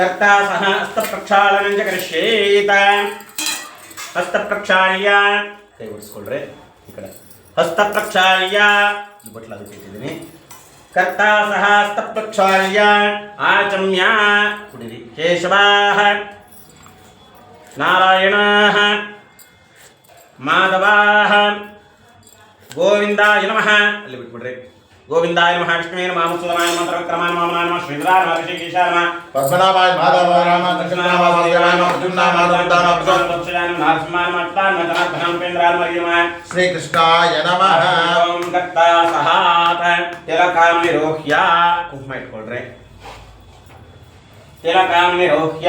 కర్తా సహ హస్తప్రక్షాళనం చ కరిష్యేత హస్తప్రక్షాళయ కై ఒడిసిಕೊಳ್ಳ್ರೆ ఇక్కడ హస్తప్రక్షాళయ దుప్పట్లాగా చేసేదని కర్తా సహ హస్తప్రక్షాళయ ఆచమ్య కుడిరి కేశవా నారాయణా మాధవా ಗೋವಿಂದಾಯ ನಮಃ। ಅಲ್ಲಿ ಬಿಟ್ಬಿಡ್ರಿ. गोविंदाय नमः लक्ष्मीय नमः मुसलमाय नमः त्रक्रमाय नमः नमः श्रीधराय नमः ऋषिकेशाय नमः पद्मनाभाय माधवाय नमः कृष्णाभाय वासुदेवाय नमः अर्जुनाय नमः दादाय नमः पक्षाय नमः नरसिंहाय नमः अष्टाय नमः धनाभ्याम पेन्द्राय नमः श्री कृष्णाय नमः। ओम दत्ता सहात तिलकाम निरोह्य। कुछ माइट खोल रहे तिलकाम निरोह्य।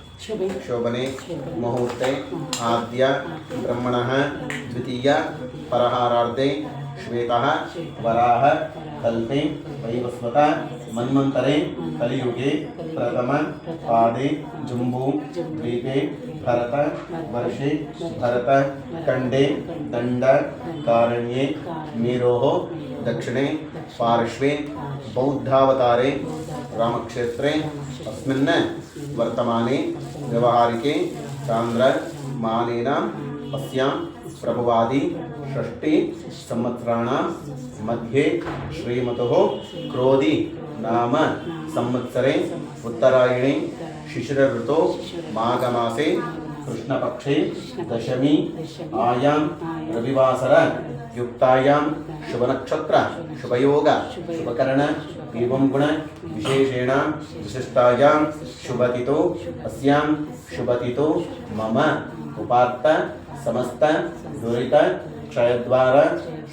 शोभने मुहूर्ते हाँ। आद्य ब्रह्मण द्वितीय परहारार्धे श्वेत वराह कल्पे वैवस्वत मन्वंतरे कलियुगे प्रथम पादे जुम्बू द्वीपे भरत वर्षे भरत खंडे दंड कारण्ये मेरोः दक्षिणे पार्श्वे बौद्धावतारे रामक्षेत्रे अस्मिन् वर्तमाने व्यवहारिके चांद्र मानेन अस्यां प्रभुवादी षष्टि संवत्सराणां मध्ये श्रीमतुः क्रोधी नाम संवत्सरे उत्तरायणे शिशिरऋतौ माघमासे कृष्णपक्षे दशमी आयां रविवासर युक्तायां शुभनक्षत्र शुभयोग शुभकर्ण एवं गुण विशेषेण विशिष्टायां शुभतितो अस्यां शुभतितो मम उपात्त समस्त दुरित क्षयद्वार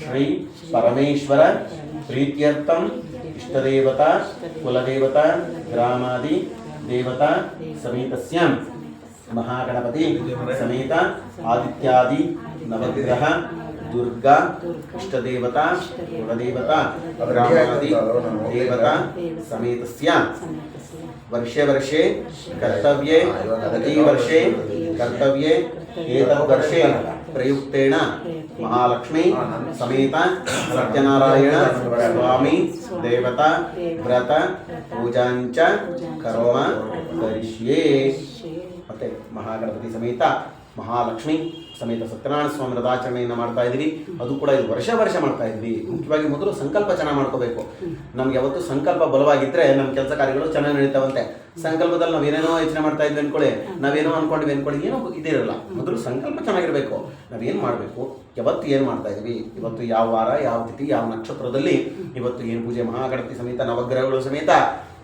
श्री परमेश्वर प्रीत्यर्थम इष्टदेवता कुलदेवता ग्रामादि देवता समेतस्यां महागणपति समेत आदित्यादि, नवग्रह, दुर्गा, इष्टदेवता कुलदेवता ग्रामादि देवता समेतस्यां वर्षे वर्षे कर्तव्ये प्रतिवर्षे कर्तव्ये एतद्वर्षे प्रयुक्तेन महालक्ष्मी समेत सत्यनारायण स्वामी देवता व्रत पूजाञ्च करोम करिष्ये। ಮತ್ತೆ ಮಹಾಗಣಪತಿ ಸಮೇತ ಮಹಾಲಕ್ಷ್ಮಿ ಸಮೇತ ಸತ್ಯನಾರಾಯಣ ಸ್ವಾಮಿ ವ್ರತಾಚರಣೆಯನ್ನು ಮಾಡ್ತಾ ಇದ್ದೀವಿ. ಅದು ಕೂಡ ಇದು ವರ್ಷ ವರ್ಷ ಮಾಡ್ತಾ ಇದ್ವಿ ಮುಖ್ಯವಾಗಿ ಮೊದಲು ಸಂಕಲ್ಪ ಚೆನ್ನಾಗಿ ಮಾಡ್ಕೋಬೇಕು. ನಮ್ಗೆ ಯಾವತ್ತು ಸಂಕಲ್ಪ ಬಲವಾಗಿದ್ರೆ ನಮ್ಮ ಕೆಲಸ ಕಾರ್ಯಗಳು ಚೆನ್ನಾಗಿ ನಡೀತಾವಂತೆ. ಸಂಕಲ್ಪದಲ್ಲಿ ನಾವು ಯೋಚನೆ ಮಾಡ್ತಾ ಇದ್ವಿ ಅನ್ಕೊಳ್ಳಿ, ನಾವೇನೋ ಅನ್ಕೊಂಡ್ವಿ ಅನ್ಕೊಳ್ಳಿ, ಏನೋ ಇದಿರಲ್ಲ ಮೊದಲು ಸಂಕಲ್ಪ ಚೆನ್ನಾಗಿರಬೇಕು. ನಾವೇನು ಮಾಡಬೇಕು? ಯಾವತ್ತು ಏನು ಮಾಡ್ತಾ ಇದ್ವಿ? ಇವತ್ತು ಯಾವ ವಾರ, ಯಾವ ತಿಥಿ, ಯಾವ ನಕ್ಷತ್ರದಲ್ಲಿ? ಇವತ್ತು ಏನು ಪೂಜೆ? ಮಹಾಗಣಪತಿ ಸಮೇತ, ನವಗ್ರಹಗಳು ಸಮೇತ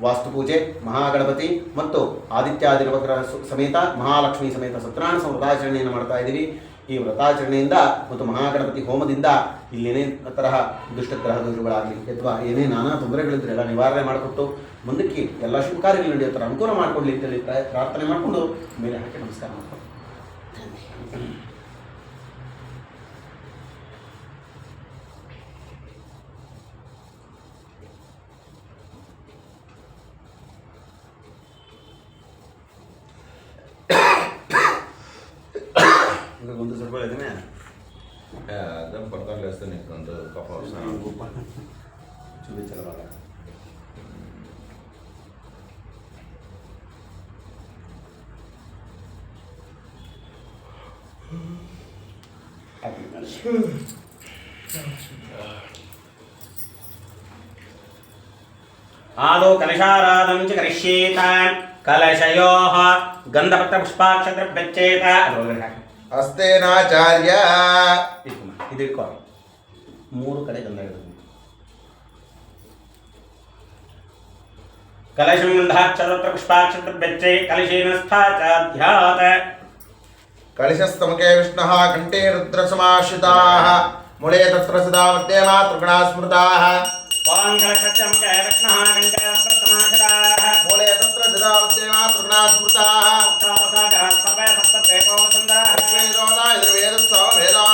ವಾಸ್ತು ಪೂಜೆ ಮಹಾಗಣಪತಿ ಮತ್ತು ಆದಿತ್ಯಾದಿ ನವಗ್ರಹ ಸಮೇತ ಮಹಾಲಕ್ಷ್ಮಿ ಸಮೇತ ಸತ್ಯನಾರಾಯಣ ವ್ರತಾಚರಣೆಯನ್ನು ಮಾಡ್ತಾ ಇದ್ದೀವಿ. ಈ ವ್ರತಾಚರಣೆಯಿಂದ ಮತ್ತು ಮಹಾಗಣಪತಿ ಹೋಮದಿಂದ ಇಲ್ಲೇನೇ ತರಹ ದುಷ್ಟಗ್ರಹ ದೋಷಗಳಾಗಲಿ ಅಥವಾ ಏನೇ ನಾನಾ ತೊಂದರೆಗಳಿದ್ರೆ ಎಲ್ಲ ನಿವಾರಣೆ ಮಾಡಿಕೊಟ್ಟು ಮುಂದಕ್ಕೆ ಎಲ್ಲ ಶುಭ ಕಾರ್ಯಗಳು ನಡೆಯೋ ಅನುಕೂಲ ಮಾಡಿಕೊಡ್ಲಿ ಅಂತೇಳಿ ಪ್ರಾರ್ಥನೆ ಮಾಡಿಕೊಂಡು ಮೇಲೆ ಹಾಕಿ ನಮಸ್ಕಾರ ಮಾಡ್ಕೊಂಡು ఆదో కలశారాధం చ కరిష్యేత. కలశయో గంధపత్ర పుష్పాక్షత్రప్యచ్చేత హస్తేనాచార్య. ఇది మూడు కడే గంధ కలశం గంధాక్షత్ర పుష్పాక్షత్రప్యచ్చే కలశేన స్థాచాధ్యాత. कलशस्तमके विष्णुः कण्ठे रुद्रसमाश्रिताः मूले तत्र सदा मध्ये मातृगुणा स्मृताः मूले तत्र सदा मध्ये मातृगुणा स्मृताः सर्वे सप्तद्वैपवसन्दाः वेदोदा यजुर्वेदोत्सवभेदाः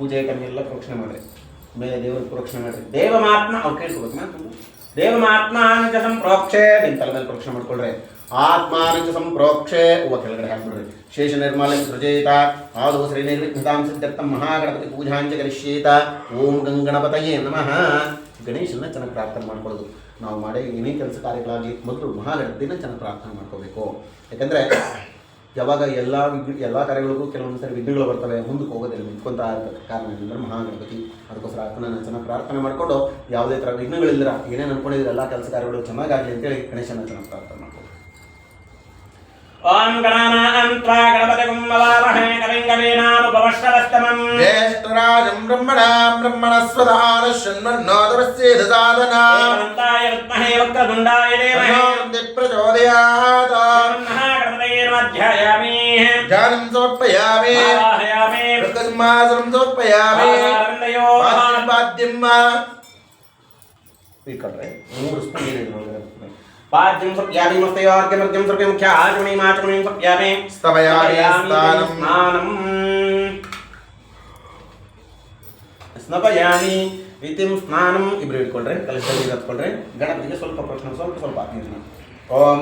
ಪೂಜೆ ಕಮ್ಮಿಯೆಲ್ಲ ಪ್ರೋಕ್ಷಣೆ ಮಾಡ್ರಿ. ಮೇಲೆ ದೇವರು ಪ್ರೋಕ್ಷಣೆ ಮಾಡ್ರಿ. ದೇವಮಾತ್ಮ ಅವ್ರು ಕೇಳ್ಕೊಬೇಕು ಮಾತು. ದೇವಮಾತ್ಮ ಅಂತ ಸಂಪ್ರೋಕ್ಷೆ ನಿಮ್ಮ ತಲೆ ಪ್ರೋಕ್ಷಣೆ ಮಾಡ್ಕೊಳ್ರಿ. ಆತ್ಮಾನಂಚ ಸಂಪ್ರೋಕ್ಷೆ ಹೂವ ಕೆಳಗಡೆ ಹಾಕ್ಬಿಡ್ರಿ. ಶೇಷ ನಿರ್ಮಾಲ ಸೃಜೇತ, ಆದೋ ಶ್ರೀ ನಿರ್ವಿಘ್ನತಾಂ ಸಿದ್ಧಕ್ತ ಮಹಾಗಣಪತಿ ಪೂಜಾಂಚ ಗರಿಷ್ಯೇತ. ಓಂ ಗಂಗಣಪತಯೇ ನಮಃ. ಗಣೇಶನ ಚೆನ್ನಾಗಿ ಪ್ರಾರ್ಥನೆ ಮಾಡ್ಕೊಳ್ಳೋದು. ನಾವು ಮಾಡೇ ಏನೇ ಕೆಲಸ ಕಾರ್ಯಗಳಾಗಲಿ, ಮೊದಲು ಮಹಾಗಣಪತಿನ ಚೆನ್ನಾಗಿ ಪ್ರಾರ್ಥನೆ ಮಾಡ್ಕೋಬೇಕು. ಯಾಕಂದ್ರೆ ಯಾವಾಗ ಎಲ್ಲ ವಿಘ್ನ ಎಲ್ಲ ಕಾರ್ಯಗಳಿಗೂ ಕೆಲವೊಂದು ಸರಿ ವಿಘ್ನಗಳು ಬರ್ತವೆ, ಮುಂದಕ್ಕೆ ಹೋಗೋದಿಲ್ಲ ನಿಂತ್ಕೊಂತ ಕಾರಣ ಏನಂದ್ರೆ ಮಹಾಗಣಪತಿ. ಅದಕ್ಕೋಸ್ಕರ ಆತನ ಚೆನ್ನಾಗಿ ಪ್ರಾರ್ಥನೆ ಮಾಡಿಕೊಂಡು ಯಾವುದೇ ಥರ ವಿಘ್ನಗಳಿಲ್ಲ ಏನೇನು ಅನ್ಕೊಂಡಿದ್ರೆ ಎಲ್ಲ ಕೆಲಸ ಕಾರ್ಯಗಳು ಚೆನ್ನಾಗಾಗಲಿ ಅಂತೇಳಿ ಗಣೇಶನ ಚೆನ್ನಾಗಿ ಪ್ರಾರ್ಥನೆ ఓం గణానాం త్వా గణపతిం వలామహే కవిం కవీనాముపవష్టరస్తమం జ్యేష్ఠరాజం బ్రహ్మణాం బ్రహ్మణస్వదాన శృణ్వన్నో తపస్యేధ సాధనా అనంతాయ విద్మహే వక్రగుండాయ దేమహే ప్రచోదయాత్ మహాగణపతయే నమధ్యాయామి ధ్యానం సమర్పయామి ఆవాహయామి వృద్ధసింహాసనం సమర్పయామి ಸ್ಪೂನ್ ಏನಿದೆ ನೋಡಿದ್ರೆ ಪಾದ್ಯಂ ಸಪ್ಯಾಮಿ ಮಸ್ತಯೋರ್ಗ್ಯಮರ್ಗ್ಯಂ ಸರ್ವ್ಯ ಮುಖ್ಯ ಆಚಮಣಿ ಮಾಚಮಣಿ ಸಪ್ಯಾಮಿ ಸ್ತವಯಾಮಿ ಸ್ನಾನಂ ಸ್ನಾನಂ ಸ್ನಪಯಾಮಿ ಇತಿಂ ಸ್ನಾನಂ ಇಬ್ರು ಇಟ್ಕೊಳ್ರಿ ಕಲಶದಲ್ಲಿ ನೀರು ಹತ್ಕೊಳ್ರಿ ಗಣಪತಿಗೆ ಸ್ವಲ್ಪ ಪ್ರಶ್ನೆ ಸ್ವಲ್ಪ ಸ್ವಲ್ಪ ನೀರನ್ನ ಓಂ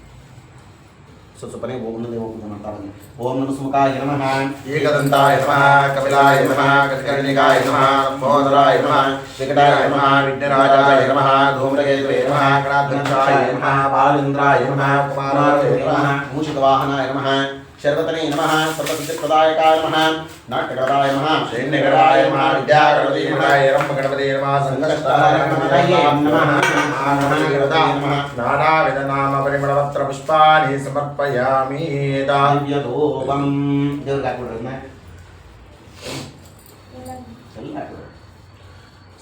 సుసుపనే ఓం నమే ఓం నమంటాము ఓం నమ సుముఖాయ నమ. ఏకదంతాయ నమ. కపిలాయ నమ. కటికర్ణికాయ నమ. మోదరాయ నమ. వికటాయ నమ. విఘ్నరాజాయ నమ. ధూమ్రకేతువే నమ. కణాధనంతాయ నమ. బాలేంద్రాయ నమ. కుమారాయ నమ. మూషికవాహనాయ నమ. शर्वतने नमः सर्वसिद्धिप्रदायकाय नमः नाट्यकृताय नमः शैन्यकराय नमः विद्यागणपते नमः रम्भगणपते नमः सङ्गष्टाय नमः नमः नानाविधनामपरिमलपत्र पुष्पाणि समर्पयामि दाव्यधूपम्।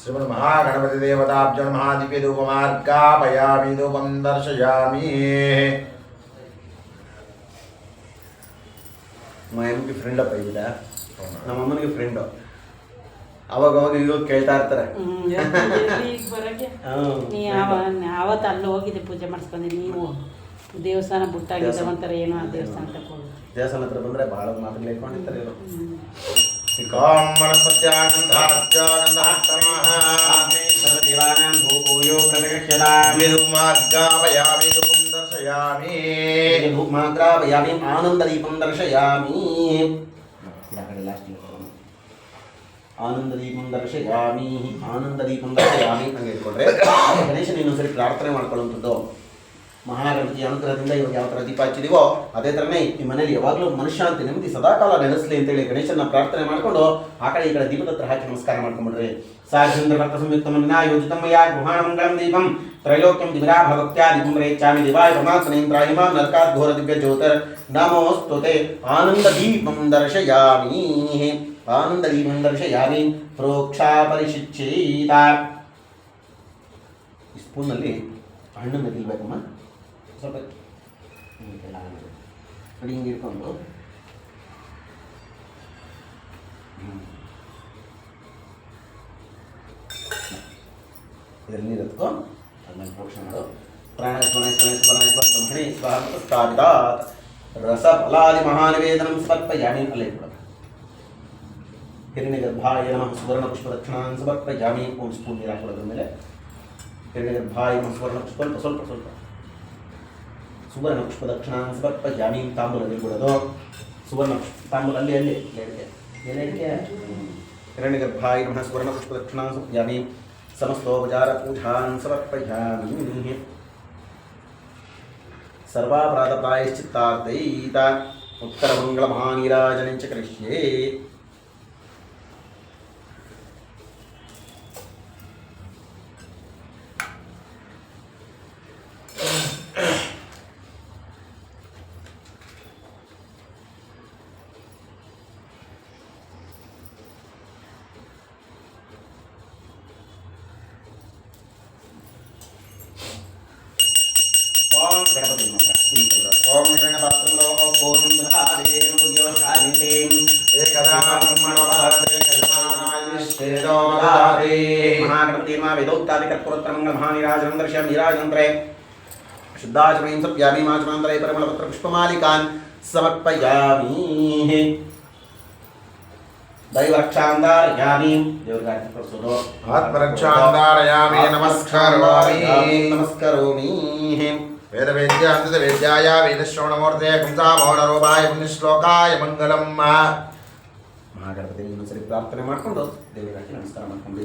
श्रीमन्महागणपतिदेवताब्जन्महादिव्यधूपमार्गापयामि धूपं दर्शयामि ನಮ್ಮ ಅಮ್ಮನಿಗೆ ಫ್ರೆಂಡ್ ಅಪ್ಪ ಇದ್ದ ನಮ್ಮ ಅಮ್ಮನಿಗೆ ಫ್ರೆಂಡು ಅವಾಗ ಅವಾಗ ಇವಾಗ ಕೇಳ್ತಾ ಇರ್ತಾರೆ. ಅವತ್ತು ಅಲ್ಲಿ ಹೋಗಿದ್ದೆ ಪೂಜೆ ಮಾಡಿಸ್ಕೊಂಡೆ ನೀವು ದೇವಸ್ಥಾನ ಬಿಟ್ಟಾಗಿದ್ದ ಅಂತಾರೆ ಏನೋ ದೇವಸ್ಥಾನಕ್ಕೆ ದೇವಸ್ಥಾನ ಹತ್ರ ಬಂದರೆ ಭಾಳ ಮಾತುಗಳು ಇಟ್ಕೊಂಡಿರ್ತಾರೆ ಇವರು. ಕಾಂ ವನಸ್ಪತ್ಯಾನಂದಾತ್ಯಾನಂದಾತ್ತಮಃ ಭೂಭೂಯೋ ಪ್ರತಿಗಕ್ಷ್ಯತಾಂ ಮಾರ್ಗಾವಯಾಮಿ दर्शयामि ಧೂಮಾಗ್ರಾವಯಾಮಿ ಆನಂದದೀಪಂ ದರ್ಶಯಾಮಿ ಆನಂದದೀಪಂ ದರ್ಶಯಾಮಿ ಆನಂದದೀಪಂ ದರ್ಶಯಾಮಿ ಹಂಗೆ ಇಟ್ಕೊಂಡ್ರೆ ಗಣೇಶನ ಇನ್ನೊಂದ್ಸರಿ ಪ್ರಾರ್ಥನೆ ಮಾಡ್ಕೊಳ್ಳುವಂಥದ್ದು ಮಹಾಗಣಪತಿ ಅನುಗ್ರಹದಿಂದ ಇವಾಗ ಯಾವ ಥರ ದೀಪ ಹಚ್ಚಿದೀವೋ ಅದೇ ಥರನೇ ಈ ಮನೇಲಿ ಯಾವಾಗಲೂ ಮನುಷ್ಯಾಂತಿ ನೆಮ್ಮದಿ ಸದಾಕಾಲ ನೆನೆಸಲಿ ಅಂತೇಳಿ ಗಣೇಶನ ಪ್ರಾರ್ಥನೆ ಮಾಡ್ಕೊಂಡು ಆ ಕಡೆ ಈ ಕಡೆ ದೀಪದ ಹತ್ರ ಹಾಕಿ ನಮಸ್ಕಾರ ಮಾಡ್ಕೊಂಡ್ಬಿಡ್ರಿ ಸಾಚಂದ್ರ ಭಕ್ತ ಸಂಯುಕ್ತ ಮನ್ನ ಯೋಜಿತಂ ಯಾ ಗೃಹಾಣ ಮಂಗಳಂ ದೀಪಂ ತ್ರೈಲೋಕ್ಯಂ ದಿವಿರಾ ಭಗತ್ಯಾ ದೀಪಂ ರೇಚ್ಚಾಮಿ ದಿವಾಯ ಪರಮಾತ್ಮನೇಂದ್ರಾಹಿಮ ನರಕಾತ್ ಘೋರ ದಿವ್ಯ ಜ್ಯೋತಿರ್ ನಮೋಸ್ತುತೆ ಆನಂದ ದೀಪಂ ದರ್ಶಯಾಮಿ ಆನಂದ ದೀಪಂ ದರ್ಶಯಾಮಿ ಪ್ರೋಕ್ಷಾ ಪರಿಶಿಚ್ಚೇತ ಈ ಸ್ಪೂನಲ್ಲಿ ಹಣ್ಣನ್ನು ಗೆಲ್ಬೇಕಮ್ಮ ಸ್ವಲ್ಪ ಹ್ಮ್, ಎಲ್ಲ ಹಣ್ಣು. ನೋಡಿ ಹಿಂಗೆ ಇಟ್ಕೊಂಡು ಹ್ಮ್. ಇದ್ರಲ್ಲಿ ನೀರು ಎತ್ಕೊ ಅದನ್ನ ಪ್ರೋಕ್ಷಣೆ ಮಾಡು ಪ್ರಾಣ ಸ್ಮರಣ ಸ್ಮರಣ ಸ್ಮರಣ ಬ್ರಹ್ಮಣಿ ರಸ ಫಲಾದಿ ಮಹಾನಿವೇದನಂ ಸಮರ್ಪಯಾಮಿ ಅಲ್ಲೇ ಇಟ್ಬಿಡೋದು ಹಿರಣ್ಯಗರ್ಭಾಯ ನಮಃ ಸುವರ್ಣ ಪುಷ್ಪದಕ್ಷಿಣಾನ್ ಸಮರ್ಪಯಾಮಿ ಒಂದು ಸ್ಪೂನ್ ನೀರು ಹಾಕೊಳ್ಳೋದ್ರ ಮೇಲೆ ಹಿರಣ್ಯಗರ್ಭಾಯ ನಮಃ ಸುವರ್ಣ ಪುಷ್ಪ ಸ್ವಲ್ಪ ಸ್ವಲ್ಪ ಸ್ವಲ್ಪ ಸುವರ್ಣ ಪುಷ್ಪದಕ್ಷಿಣಾನ್ ಸಮರ್ಪಯಾಮಿ ತಾಂಬೂಲದಲ್ಲಿ ಬಿಡೋದು ಸುವರ್ಣ ಪುಷ್ಪ ತಾಂಬೂಲ ಅಲ್ಲಿ ಅಲ್ಲಿ ಎಲ್ಲಿಗೆ ಎಲ್ಲಿಗೆ ಹಿರಣ್ಯಗರ್ಭಾಯ ನಮಃ ಸುವರ್ಣ ಸಮರ್ಪಯಾಮಿ ಸಮರ್ಪಯಾಮಿ समस्तोपचारपूजान् समर्पयामि। सर्वापराधप्रायश्चित्तार्थैत। उत्तरमङ्गलमहानीराजनं च करिष्ये। ಸಪ್ಯಾಮಿ ಮಾಚನಾಂತರೇ ಪರಿಮಳಪತ್ರ ಪುಷ್ಪಮಾಲಿಕಾನ್ ಸಮರ್ಪಯಾಮಿ ದೈವರಕ್ಷಾಂದಾರಯಾಮಿ ದೇವರಿಗೆ ಕೊಡಿಸೋದು ಆತ್ಮರಕ್ಷಾಂಧಾರಯಾಮಿ ನಮಸ್ಕರೋಮಿ. ನಮಸ್ಕರೋಮಿ ವೇದವೇದ್ಯಾಂತ ವೇದ್ಯಾಯ ವೇದಶ್ರವಣಮೂರ್ತೆ ಕುಂಸಾಮೋಹನರೂಪಾಯ ಪುಣ್ಯಶ್ಲೋಕಾಯ ಮಂಗಲಂ ಮಹಾಗಣಪತಿ ಇನ್ನೊಂದ್ಸರಿ ಪ್ರಾರ್ಥನೆ ಮಾಡಿಕೊಂಡು ದೇವರಿಗೆ ನಮಸ್ಕಾರ ಮಾಡ್ಕೊಂಡು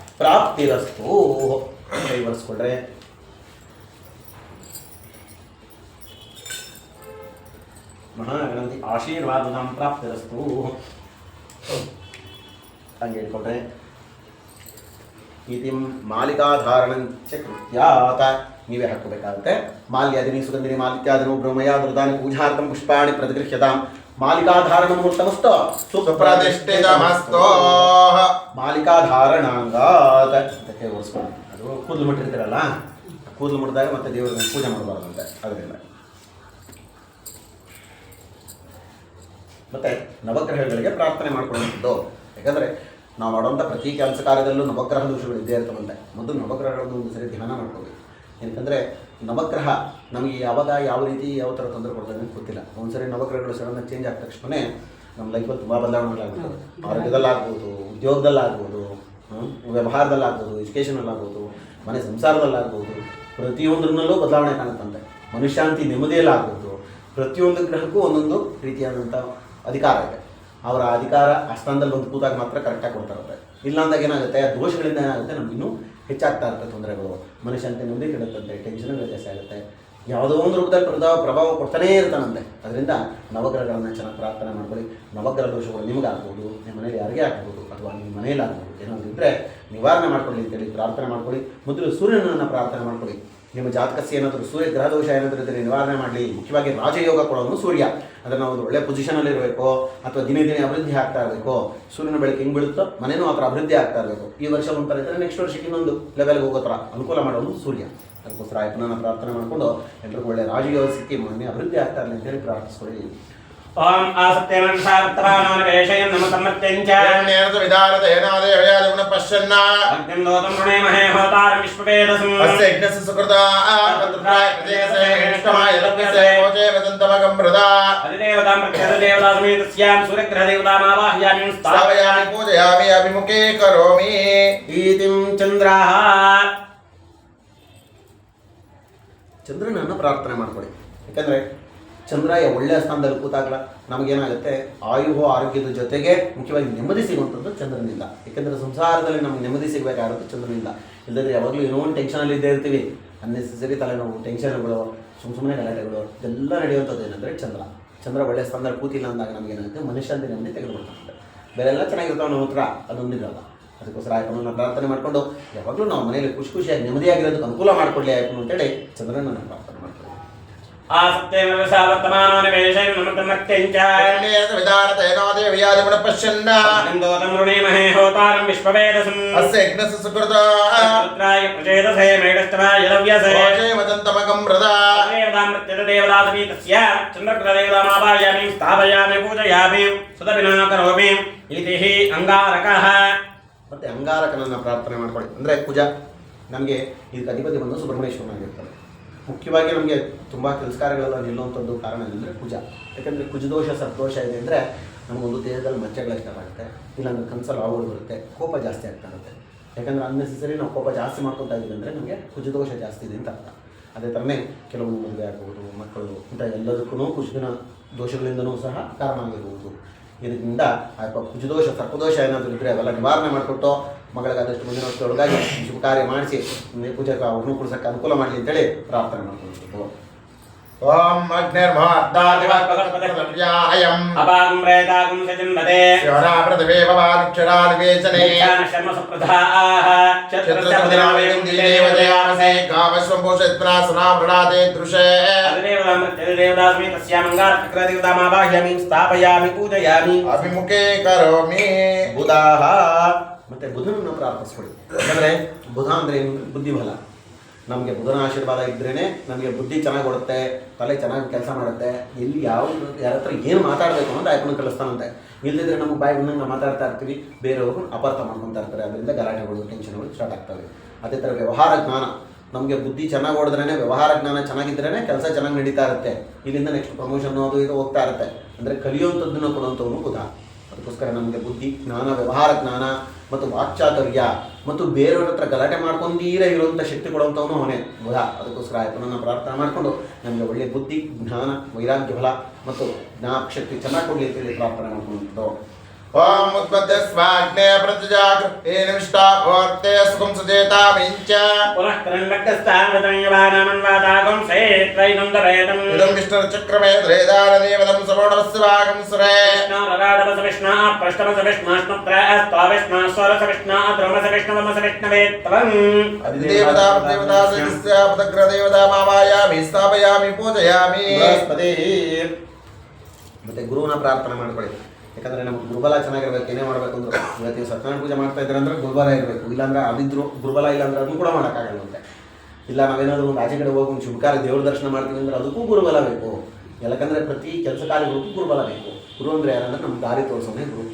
ಪ್ರಾಪ್ತಿರಸ್ತು. ಕೈ ಬರ್ಸ್ಕೊಳ್ರೆ ಆಶೀರ್ವಾದ ನಮ್ಮ ಪ್ರಾಪ್ತಿರಸ್ತು. ಹಂಗೆ ಇಟ್ಕೊಂಡ್ರೆ ಇತಿಂ ಮಾಲಿಕಾಧಾರಣಂಚ ಕೃತ್ಯಾತ. ನೀವೇ ಹಾಕೋಬೇಕಾಗುತ್ತೆ ಮಾಲ್ಯಾದಿನಿ ಸುಗಂಧಿನಿ ಬ್ರಹ್ಮಯಾ ಬ್ರಹ್ಮಯಾದೃತಾನಿ ಪೂಜಾರ್ಥಂ ಪುಷ್ಪಾಣಿ ಪ್ರತಿಗೃಹ್ಯತಾಂ. ಮಾಲಿಕಾಧಾರಣ ಮುಹೂರ್ತಮಸ್ತ ಸುಪ್ರತಿಷ್ಠಿತಮಸ್ತೋ ಅಂತ ಕೈ ಓಡಿಸ್ಕೊಂಡು ಅದು ಕೂದಲು ಮುಟ್ಟಿರ್ತೀರಲ್ಲ? ಕೂದಲು ಮುಟ್ಟಿದಾಗ ಮತ್ತೆ ದೇವರನ್ನ ಪೂಜೆ ಮಾಡಬಾರ್ದಂತೆ. ಅದರಿಂದ. ಮತ್ತೆ ನವಗ್ರಹಗಳಿಗೆ ಪ್ರಾರ್ಥನೆ ಮಾಡ್ಕೊಳ್ಳುವಂಥದ್ದು. ಯಾಕಂದರೆ ನಾವು ಮಾಡುವಂಥ ಪ್ರತಿ ಕೆಲಸ ಕಾರ್ಯದಲ್ಲೂ ನವಗ್ರಹ ದೋಷಗಳು ಇದ್ದೇ ಇರ್ತವಂತೆ. ಮೊದಲು ನವಗ್ರಹಗಳನ್ನು ಒಂದು ಸರಿ ಧ್ಯಾನ ಮಾಡ್ಕೋಬೇಕು. ಏನಕ್ಕಂದರೆ ನವಗ್ರಹ ನಮಗೆ ಯಾವಾಗ ಯಾವ ರೀತಿ ಯಾವ ಥರ ತೊಂದರೆ ಕೊಡ್ತದೆ ಅಂತ ಗೊತ್ತಿಲ್ಲ. ಒಂದ್ಸರಿ ನವಗ್ರಹಗಳು ಸಡನ್ ಚೇಂಜ್ ಆದ ತಕ್ಷಣವೇ ನಮ್ಮ ಲೈಫಲ್ಲಿ ತುಂಬ ಬದಲಾವಣೆಗಳಾಗ್ಬೋದು ಆರೋಗ್ಯದಲ್ಲಾಗ್ಬೋದು ಉದ್ಯೋಗದಲ್ಲಾಗ್ಬೋದು? ವ್ಯವಹಾರದಲ್ಲಾಗ್ಬೋದು ಎಜುಕೇಷನಲ್ಲಾಗ್ಬೋದು ಮನೆ ಸಂಸಾರದಲ್ಲಾಗ್ಬೋದು ಪ್ರತಿಯೊಂದರಲ್ಲೂ ಬದಲಾವಣೆ ಕಾಣುತ್ತಂತೆ. ಮನುಷ್ಯಾಂತಿ ನೆಮ್ಮದಿಯಲ್ಲಾಗ್ಬೋದು ಪ್ರತಿಯೊಂದು ಗ್ರಹಕ್ಕೂ ಒಂದೊಂದು ರೀತಿಯಾದಂಥ ಅಧಿಕಾರ ಇದೆ. ಅವರ ಅಧಿಕಾರ ಆ ಸ್ಥಾನದಲ್ಲಿ ಬಂದು ಕೂತಾಗ ಮಾತ್ರ ಕರೆಕ್ಟಾಗಿ ಕೊಡ್ತಾರಂತೆ ಇಲ್ಲ ಅಂದಾಗ ಏನಾಗುತ್ತೆ? ಆ ದೋಷಗಳಿಂದ ಏನಾಗುತ್ತೆ? ನಮಗಿನ್ನೂ ಇನ್ನೂ ಹೆಚ್ಚಾಗ್ತಾ ಇರುತ್ತೆ ತೊಂದರೆಗಳು. ಮನುಷ್ಯಂತೆ ಮುಂದೆ ಕೆಡುತ್ತಂತೆ ಟೆನ್ಷನ್ ವ್ಯತ್ಯಾಸ ಆಗುತ್ತೆ. ಯಾವುದೋ ಒಂದು ರೂಪದಲ್ಲಿ ಪ್ರಭಾವ ಪ್ರಭಾವ ಕೊಡ್ತಾನೇ ಇರ್ತಾನಂತೆ ಅದರಿಂದ ನವಗ್ರಹಗಳನ್ನು ಚೆನ್ನಾಗಿ ಪ್ರಾರ್ಥನೆ ಮಾಡ್ಕೊಳ್ಳಿ. ನವಗ್ರಹ ದೋಷಗಳು ನಿಮಗಾಗ್ಬೋದು, ನಿಮ್ಮ ಮನೇಲಿ ಯಾರಿಗೆ ಆಗ್ಬೋದು, ಅಥವಾ ನಿಮ್ಮ ಮನೇಲಿ ಆಗ್ಬೋದು. ಏನಾದರೂ ಇದ್ದರೆ ನಿವಾರಣೆ ಮಾಡ್ಕೊಳ್ಳಿ ಅಂತೇಳಿ ಪ್ರಾರ್ಥನೆ ಮಾಡ್ಕೊಳ್ಳಿ. ಮೊದಲು ಸೂರ್ಯನನ್ನು ಪ್ರಾರ್ಥನೆ ಮಾಡ್ಕೊಳ್ಳಿ. ನಿಮ್ಮ ಜಾತಕಕ್ಕೆ ಏನಾದರೂ ಸೂರ್ಯ ಗ್ರಹ ದೋಷ ಏನಾದರೂ ಇದ್ದರೆ ನಿವಾರಣೆ ಮಾಡಲಿ. ಮುಖ್ಯವಾಗಿ ರಾಜಯೋಗ ಕೊಡೋನು ಸೂರ್ಯ. ಅದರ ನಾವು ಒಂದು ಒಳ್ಳೆ ಪೊಸಿಷನಲ್ಲಿ ಇರಬೇಕು. ಅಥವಾ ದಿನೇ ದಿನೇ ಅಭಿವೃದ್ಧಿ ಆಗ್ತಾ ಇರಬೇಕು. ಸೂರ್ಯನ ಬೆಳಕು ಹೆಂಗೆ ಬೀಳುತ್ತೋ ಮನೇನೂ ಆ ಅಭಿವೃದ್ಧಿ ಆಗ್ತಾ ಇರಬೇಕು. ಈ ವರ್ಷ ಒಂಥರ ಇದ್ದರೆ ನೆಕ್ಸ್ಟ್ ವರ್ಷಕ್ಕೆ ಇನ್ನೊಂದು ಲೆವೆಲ್ಗೆ ಹೋಗೋ ಥರ ಅನುಕೂಲ ಮಾಡೋನು ಸೂರ್ಯ. ಅದಕ್ಕೋಸ್ಕರ ಆಯ್ತನ ಪ್ರಾರ್ಥನೆ ಮಾಡಿಕೊಂಡು ಎಲ್ರಿಗೂ ಒಳ್ಳೆ ರಾಜಯೋಗ ಸಿಕ್ಕಿ ಮನೆ ಅಭಿವೃದ್ಧಿ ಆಗ್ತಾ ಇರಲಿ ಅಂತೇಳಿ ಪ್ರಾರ್ಥಿಸ್ಕೊಳ್ಳಿ. ಓಂ ಆಸತ್ಯೇನ ಸಾರ್ವತ್ರವಾನವೇಶಯನ್ ನಮ ಸಮ್ಮತ್ಯಂಚ ೇನ ವಿಧಾರದೇನಾದೇವಯಾದಿಗುಣ ಪಶ್ಯನ್ನ ಅಗ್ನಿಂ ದೋತಂ ಋಣೇಮಹೇ ಹೋತಾರಂ ವಿಶ್ವವೇದಸಂ ಅಸ್ಯ ಯಜ್ಞಸ್ಯ ಸುಕೃತಾ ತತ್ರಾಯ ಪ್ರದೇಶೇ ಇಷ್ಟಮಾಯ ಲಭ್ಯತೆ ಮೋಚೇ ವದಂತಮಗಂ ಮೃದಾ ಅಧಿದೇವತಾಂ ಪ್ರತ್ಯಧಿದೇವತಾ ಸಮೇತಸ್ಯಾಂ ಸೂರ್ಯಗ್ರಹದೇವತಾಮಾವಾಹಯಾಮಿ ಸ್ಥಾಪಯಾಮಿ ಪೂಜಯಾಮಿ ಅಭಿಮುಖೇ ಕರೋಮಿ ಈತಿಂ ಚಂದ್ರಾಹ ಚಂದ್ರನನ್ನು ಪ್ರಾರ್ಥನೆ ಮಾಡ್ಕೊಳ್ಳಿ ಯಾಕಂದ್ರೆ ಚಂದ್ರ ಯ- ಒಳ್ಳೆಯ ಸ್ಥಾನದಲ್ಲಿ ಕೂತಾಗ ನಮಗೇನಾಗುತ್ತೆ? ಆಯುಹ ಆರೋಗ್ಯದ ಜೊತೆಗೆ ಮುಖ್ಯವಾಗಿ ನೆಮ್ಮದಿ ಸಿಗುವಂಥದ್ದು ಚಂದ್ರನಿಂದ. ಯಾಕೆಂದ್ರೆ ಸಂಸಾರದಲ್ಲಿ ನಮಗೆ ನೆಮ್ಮದಿ ಸಿಗಬೇಕಾಗುತ್ತೆ ಚಂದ್ರನಿಂದ. ಇಲ್ಲದ್ರೆ ಯಾವಾಗಲೂ ಏನೋ ಒಂದು ಟೆನ್ಷನಲ್ಲಿ ಇದ್ದೇ ಇರ್ತೀವಿ. ಅನ್ನೆಸೆಸರಿ ತಲೆನೋವು ಟೆನ್ಷನ್ಗಳು ಸುಮ್ಮ ಸುಮ್ಮನೆ ಗಲಾಟೆಗಳು, ಇದೆಲ್ಲ ನಡೆಯುವಂಥದ್ದು ಏನಂದರೆ ಚಂದ್ರ. ಚಂದ್ರ ಒಳ್ಳೆಯ ಸ್ಥಾನದಲ್ಲಿ ಕೂತಿಲ್ಲ ಅಂದಾಗ ನಮಗೇನಾಗುತ್ತೆ ಮನುಷ್ಯಂತೆ ನೆಮ್ಮದಿ ತೆಗೆದುಕೊಳ್ತಾರೆ ಬೇರೆಲ್ಲ ಚೆನ್ನಾಗಿರ್ತಾವೆ ನಮ್ಮ ಹತ್ರ ಅದೊಂದಿರಲ್ಲ ಅದಕ್ಕೋಸ್ಕರ ಆಯ್ಪನನ್ನು ಪ್ರಾರ್ಥನೆ ಮಾಡಿಕೊಂಡು, ಯಾವಾಗಲೂ ನಾವು ಮನೆಯಲ್ಲಿ ಖುಷಿ ಖುಷಿಯಾಗಿ ನೆಮ್ಮದಿಯಾಗಿರೋದಕ್ಕೆ ಅನುಕೂಲ ಮಾಡಿಕೊಡ್ಲಿ ಆಯಪ್ಪನು ಅಂತೇಳಿ ಚಂದ್ರನನ್ನು ಪ್ರಾರ್ಥನೆ ಮಾಡ್ಕೊಳ್ಳಿ ಆಸಕ್ತೇನ ವರ್ತಮಾನೋ ನಿವೇಶೇನ ನಮತಮತ್ಯಂಚ ಪಶ್ಯನ್ನ ಗಂಧೋತಂ ಋಣೀಮಹೇ ಹೋತಾರಂ ವಿಶ್ವವೇದಸಂ ಅಸ್ಯ ಯಜ್ಞಸ್ಯ ಸುಕೃತ ಪುತ್ರಾಯ ಪ್ರಚೇದಸೇ ಮೇಡಸ್ತಮಾಯ ಲವ್ಯಸೇ ವದಂತಮಗಂ ಹೃದ ದೇವದಾಸಮೀತಸ್ಯ ಚಂದ್ರಕೃತದೇವತಾಮಾವಾಯಾಮಿ ಸ್ಥಾಪಯಾಮಿ ಪೂಜಯಾಮಿ ಸುತಪಿನಾ ಕರೋಮಿ ಇತಿ ಹಿ ಅಂಗಾರಕಃ ಮತ್ತೆ ಅಂಗಾರಕನನ್ನು ಪ್ರಾರ್ಥನೆ ಮಾಡ್ಕೊಳ್ಳಿ ಅಂದರೆ ಕುಜ ನಮಗೆ ಇದಕ್ಕೆ ಅಧಿಪತಿ ಬಂದು ಸುಬ್ರಹ್ಮಣ್ಯೇಶ್ವರನಾಗಿರ್ತಾರೆ ಮುಖ್ಯವಾಗಿ ನಮಗೆ ತುಂಬ ಕೆಲಸ ನಿಲ್ಲುವಂಥದ್ದು ಕಾರಣ ಏನಂದರೆ ಕುಜ. ಯಾಕಂದರೆ ಕುಜದೋಷ ಸತ್ದೋಷ ಇದೆ ಅಂದರೆ ನಮಗೊಂದು ದೇಹದಲ್ಲಿ ಮಚ್ಚೆಗಳು ಆಗುತ್ತೆ ಇಲ್ಲಾಂದ್ರೆ ಕನ್ಸಲ್ ಆವುಗಳು ಬರುತ್ತೆ, ಕೋಪ ಜಾಸ್ತಿ ಆಗ್ತಾ ಇರುತ್ತೆ. ಯಾಕಂದರೆ ಅನ್ನೆಸೆಸರಿ ನಾವು ಕೋಪ ಜಾಸ್ತಿ ಮಾಡ್ಕೊತಾ ಇದ್ದೀವಿ ಅಂದರೆ ನಮಗೆ ಕುಜದೋಷ ಜಾಸ್ತಿ ಇದೆ ಅಂತ ಅರ್ಥ. ಅದೇ ಥರನೇ ಕೆಲವು ಮದುವೆ ಆಗ್ಬೋದು, ಮಕ್ಕಳು ಇಂಥ ಎಲ್ಲದಕ್ಕೂ ಕುಜದಿನ ದೋಷಗಳಿಂದನೂ ಸಹ ಕಾರಣ ಆಗಿರ್ಬೋದು. ಇದರಿಂದ ಆ ಕುಜದೋಷ, ಸರ್ಪದೋಷ ಏನಾದರೂ ಇದ್ದರೆ ಅವೆಲ್ಲ ನಿವಾರಣೆ ಮಾಡಿಕೊಟ್ಟು ಮಗಳಿಗೆ ಆದಷ್ಟು ಮುಂದಿನ ವರ್ಷದೊಳಗಾಗಿ ಶುಭ ಕಾರ್ಯ ಮಾಡಿಸಿ ಪೂಜೆಗೆ ಅವ್ರನ್ನೂ ಕುಡಿಸೋಕ್ಕೆ ಅನುಕೂಲ ಮಾಡಲಿ ಅಂತೇಳಿ ಪ್ರಾರ್ಥನೆ ಮಾಡ್ಕೊಳ್ಬೇಕು ಓಂ ಅಗ್ನಿರ್ಮಹೋದ್ದಾದಿವ್ಯಾಯಂ ಅಪಾಗಂ ಪ್ರೇತಾಗಂ ಸಚಿನ್ವತೆ ಶಿವರಾಪೃಥಿವೇ ಭವಾಕ್ಷರಾದಿವೇಚನೆ ಶರ್ಮ ಸುಪ್ರಧಾಃ ಕ್ಷತ್ರಸಮದಿನಾವೇಂ ದೇವದಯಾಮಸೇ ಕಾಮಸ್ವಂ ಪೋಷಿತ್ಪುನಾಸನಾವೃಣಾತೆ ದೃಶೇ ದೇವದಾಸಮೇತಸ್ಯಾಮಂಗಾರಕ್ರದೇವತಾಮಾವಾಹ್ಯಾಮಿ ಸ್ಥಾಪಯಾಮಿ ಪೂಜಯಾಮಿ ಅಭಿಮುಖೇ ಕರೋಮಿ ಬುಧಾಹ ಮತ್ತೆ ಬುಧನನ್ನು ಪ್ರಾರ್ಥಿಸ್ಕೊಳ್ಳಿ ಯಾಕಂದರೆ ಬುಧ ಅಂದರೆ ಏನು? ಬುದ್ಧಿಬಲ. ನಮಗೆ ಬುಧನ ಆಶೀರ್ವಾದ ಇದ್ರೇ ನಮಗೆ ಬುದ್ಧಿ ಚೆನ್ನಾಗಿ ಕೊಡುತ್ತೆ ತಲೆ ಚೆನ್ನಾಗಿ ಕೆಲಸ ಮಾಡುತ್ತೆ. ಎಲ್ಲಿ ಯಾವ ಯಾರ ಹತ್ರ ಏನು ಮಾತಾಡಬೇಕು ಅಂತ ಆಯ್ಕೊಂಡು ಕಲಿಸ್ತಾನಂತೆ. ಇಲ್ಲದಿದ್ರೆ ನಮಗೆ ಬಾಯಿ ನಾವು ಮಾತಾಡ್ತಾ ಇರ್ತೀವಿ. ಬೇರೆಯವರು ಅಪಾರ್ಥ ಮಾಡ್ಕೊತಾ ಇರ್ತಾರೆ. ಅದರಿಂದ ಗಲಾಟೆಗಳು ಟೆನ್ಷನ್ಗಳು ಸ್ಟಾರ್ಟ್ ಆಗ್ತವೆ. ಅದೇ ಥರ ವ್ಯವಹಾರ ಜ್ಞಾನ. ನಮಗೆ ಬುದ್ಧಿ ಚೆನ್ನಾಗಿ ಹೊಡೆದ್ರೇ ವ್ಯವಹಾರ ಜ್ಞಾನ ಚೆನ್ನಾಗಿದ್ರೇ ಕೆಲಸ ಚೆನ್ನಾಗಿ ನಡೀತಾ ಇರುತ್ತೆ. ಇಲ್ಲಿಂದ ನೆಕ್ಸ್ಟ್ ಪ್ರಮೋಷನ್ ಅದು ಇದು ಹೋಗ್ತಾ ಇರುತ್ತೆ. ಅಂದರೆ ಕಲಿಯುವಂಥದ್ದನ್ನು ಕೊಡುವಂಥವನು ಬುಧ. ಅದಕ್ಕೋಸ್ಕರ ನಮಗೆ ಬುದ್ಧಿ, ಜ್ಞಾನ, ವ್ಯವಹಾರ ಜ್ಞಾನ ಮತ್ತು ವಾಕ್ಚಾತುರ್ಯ ಮತ್ತು ಬೇರೆಯವರ ಹತ್ರ ಗಲಾಟೆ ಮಾಡ್ಕೊಂಡೀರ ಇರುವಂಥ ಶಕ್ತಿ ಕೊಡುವಂಥವನು ಅವನೇ. ಬುಧ ಅದಕ್ಕೋಸ್ಕರ ಆಯಪ್ಪನನ್ನು ಪ್ರಾರ್ಥನೆ ಮಾಡಿಕೊಂಡು ನಮಗೆ ಒಳ್ಳೆಯ ಬುದ್ಧಿ, ಜ್ಞಾನ, ವೈರಾಗ್ಯ, ಬಲ ಮತ್ತು ಜ್ಞಾಪಶಕ್ತಿ ಚೆನ್ನಾಗಿ ಕೊಡಲಿ ಅಂತೇಳಿ ಪ್ರಾರ್ಥನೆ ಮಾಡ್ಕೊಂಡು ಓಂ ಉತ್ಪತ್ತಿ ಸ್ವಾಗ್ನೇ ಪ್ರತಿಜಾಗೃತೆ ನಿವಿಷ್ಟಾ ಭವತ್ತೆ ಸುಖಂ ಸುಜೇತಾಮಿಂಚ ಪುನಃ ಕರಂಡಕ್ತಸ್ಥಾನತಂಗವಾನಮನ್ವಾದಾಗಂ ಸೇತ್ರೈನಂದರೇತಂ ಇದಂ ವಿಷ್ಣುರ್ಚಕ್ರಮೇ ದ್ರೇದಾರ ದೇವದಂ ಸಮೋಣವಸ್ವಾಗಂ ಸುರೇ ವಿಷ್ಣುರರಾಡವಸ ವಿಷ್ಣಾ ಪೃಷ್ಠವಸ ವಿಷ್ಣಾಶ್ಮತ್ರ ಸ್ವಾ ವಿಷ್ಣಾ ಸ್ವರಸ ವಿಷ್ಣಾ ಧ್ರುವಸ ವಿಷ್ಣುವಮಸ ವಿಷ್ಣವೇ ತ್ವಂ ಅಧಿದೇವತಾ ದೇವತಾ ಸದಸ್ಯ ಪದಗ್ರ ದೇವತಾ ಮಾವಾಯಾಮಿ ಸ್ಥಾಪಯಾಮಿ ಪೂಜಯಾಮಿ ಬೃಹಸ್ಪತಿ ಮತ್ತೆ ಗುರುವನ್ನ ಪ್ರಾರ್ಥನೆ ಮಾಡ್ಕೊಳ್ಳಿ ಯಾಕಂದ್ರೆ ನಮ್ಗೆ ಗುರುಬಲ ಚೆನ್ನಾಗಿರ್ಬೇಕು, ಏನೇ ಮಾಡಬೇಕು ಅಂದ್ರೆ. ಇವತ್ತು ನೀವು ಸತ್ಯನಾರಾಯಣ ಪೂಜೆ ಮಾಡ್ತಾ ಇದ್ರೆ ಅಂದ್ರೆ ಗುರುಬಲ ಇರಬೇಕು. ಇಲ್ಲಾಂದ್ರೆ ಅದಿದ್ರು ಗುರುಬಲ ಇಲ್ಲಾಂದ್ರೆ ಅದನ್ನು ಕೂಡ ಮಾಡೋಕ್ಕಾಗಲ್ಲಂತೆ ಇಲ್ಲ, ನಾವೇನಾದ್ರೂ ಒಂದು ಆಚೆ ಕಡೆ ಹೋಗಿ ಒಂದು ಶುಭಕಾರ ದೇವ್ರ ದರ್ಶನ ಮಾಡ್ತೀವಿ ಅಂದ್ರೆ ಅದಕ್ಕೂ ಗುರುಬಲ ಬೇಕು. ಯಾಕಂದ್ರೆ ಪ್ರತಿ ಕೆಲಸ ಕಾರ್ಯಗಳಿಗೂ ಗುರುಬಲ ಬೇಕು. ಗುರು ಅಂದ್ರೆ ಯಾರಂದ್ರೆ ನಮ್ಗೆ ದಾರಿ ತೋರಿಸೋನೇ ಗುರು.